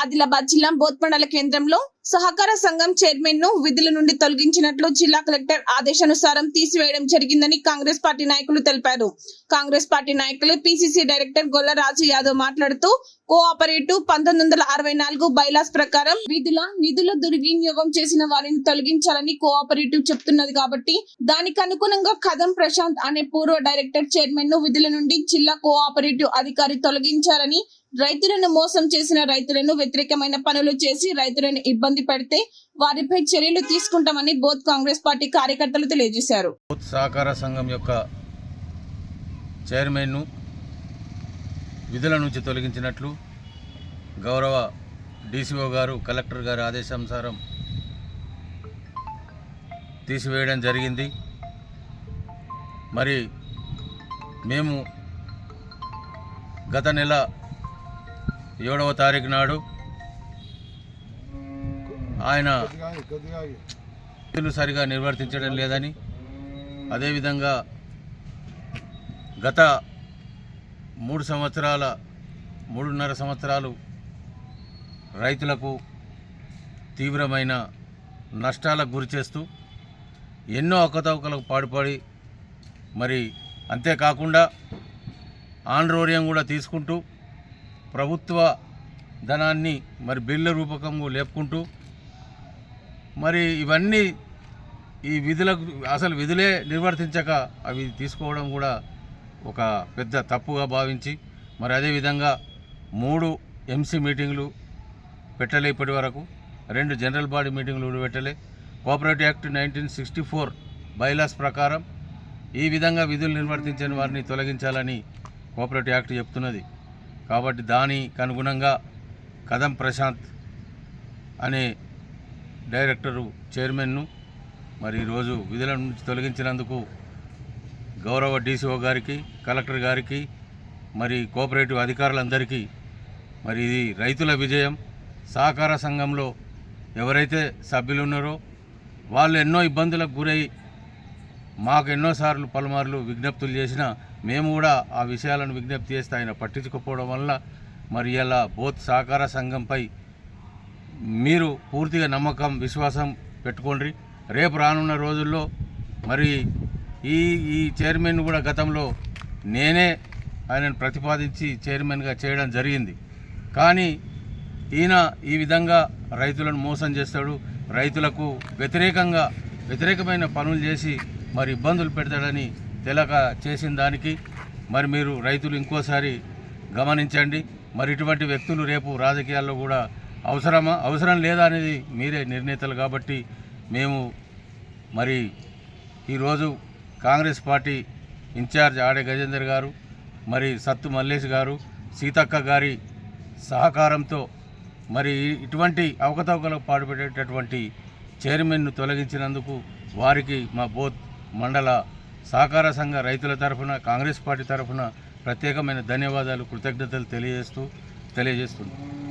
ఆదిలాబాద్ జిల్లా బోత్మండల కేంద్రంలో సహకార సంఘం చైర్మన్ను విధుల నుండి తొలగించినట్లు జిల్లా కలెక్టర్ ఆదేశానుసారం తీసివేయడం జరిగిందని కాంగ్రెస్ పార్టీ నాయకులు తెలిపారు. కాంగ్రెస్ పార్టీ నాయకులు పిసిసి డైరెక్టర్ గొల్ల రాజు యాదవ్ మాట్లాడుతూ కోఆపరేటివ్ పంతొమ్మిది వందల అరవై నాలుగు బైలాస్ ప్రకారం విధుల నిధుల దుర్వినియోగం చేసిన వారిని తొలగించాలని కోఆపరేటివ్ చెప్తున్నది కాబట్టి దానికి అనుగుణంగా కదం ప్రశాంత్ అనే పూర్వ డైరెక్టర్ చైర్మన్ను విధుల నుండి జిల్లా కోఆపరేటివ్ అధికారి తొలగించాలని రైతులను మోసం చేసిన రైతులను వ్యతిరేకమైన పనులు చేసి రైతులను ఇబ్బంది పెడితే వారిపై చర్యలు తీసుకుంటామని బోత్ కాంగ్రెస్ పార్టీ కార్యకర్తలు తెలియజేశారు. బూత్ సహకార సంఘం యొక్క చైర్మన్ను విధుల నుంచి తొలగించినట్లు గౌరవ డీసీఓ గారు కలెక్టర్ గారి ఆదేశానుసారం తీసివేయడం జరిగింది. మరి మేము గత నెల ఏడవ తారీఖు నాడు ఆయన విధులు సరిగా నిర్వర్తించడం లేదని అదేవిధంగా గత మూడు సంవత్సరాల మూడున్నర సంవత్సరాలు రైతులకు తీవ్రమైన నష్టాలకు గురి చేస్తూ ఎన్నో అవకతవకలకు పాడుపడి మరి అంతేకాకుండా ఆండ్రోర్యం కూడా తీసుకుంటూ ప్రభుత్వ ధనాన్ని మరి బిల్లు రూపకంగా లేపుకుంటూ మరి ఇవన్నీ ఈ విధులకు అసలు విధులే నిర్వర్తించక అవి తీసుకోవడం కూడా ఒక పెద్ద తప్పుగా భావించి మరి అదేవిధంగా మూడు ఎంసీ మీటింగ్లు పెట్టలే ఇప్పటి వరకు రెండు జనరల్ బాడీ మీటింగ్లు కూడా పెట్టలే. Cooperative act nineteen sixty four bylaws ప్రకారం ఈ విధంగా విధులు నిర్వర్తించని వారిని తొలగించాలని కోఆపరేటివ్ యాక్ట్ చెప్తున్నది. కాబట్టి దానికి అనుగుణంగా కదం ప్రశాంత్ అనే డైరెక్టరు చైర్మన్ను మరి ఈరోజు విధుల నుంచి తొలగించినందుకు గౌరవ డీసీఓ గారికి కలెక్టర్ గారికి మరి కోఆపరేటివ్ అధికారులందరికీ మరి ఇది రైతుల విజయం. సహకార సంఘంలో ఎవరైతే సభ్యులు ఉన్నారో వాళ్ళు ఎన్నో ఇబ్బందులకు గురై మాకు ఎన్నోసార్లు పలుమార్లు విజ్ఞప్తులు చేసినా మేము కూడా ఆ విషయాలను విజ్ఞప్తి చేస్తే ఆయన పట్టించుకోకపోవడం వల్ల మరి ఇలా బోత్ సహకార సంఘంపై మీరు పూర్తిగా నమ్మకం విశ్వాసం పెట్టుకోండి. రేపు రానున్న రోజుల్లో మరి ఈ ఈ చైర్మన్ కూడా గతంలో నేనే ఆయనను ప్రతిపాదించి చైర్మన్గా చేయడం జరిగింది. కానీ ఈయన ఈ విధంగా రైతులను మోసం చేస్తాడు. రైతులకు వ్యతిరేకంగా వ్యతిరేకమైన పనులు చేసి మరి ఇబ్బందులు పెడతాడని తెలక చేసిన దానికి మరి మీరు రైతులు ఇంకోసారి గమనించండి. మరి ఇటువంటి వ్యక్తులు రేపు రాజకీయాల్లో కూడా అవసరమా? అవసరం లేదా అనేది మీరే నిర్ణేతలు కాబట్టి మేము మరి ఈరోజు కాంగ్రెస్ పార్టీ ఇన్ఛార్జ్ ఆడే గజేందర్ గారు మరి సత్తు మల్లేష్ గారు సీతక్క గారి సహకారంతో మరి ఇటువంటి అవకతవకలకు పాటుపడేటటువంటి చైర్మన్ను తొలగించినందుకు వారికి మా బోత్ మండల సహకార సంఘ రైతుల తరఫున కాంగ్రెస్ పార్టీ తరఫున ప్రత్యేకమైన ధన్యవాదాలు కృతజ్ఞతలు తెలియజేస్తూ తెలియజేస్తున్నాను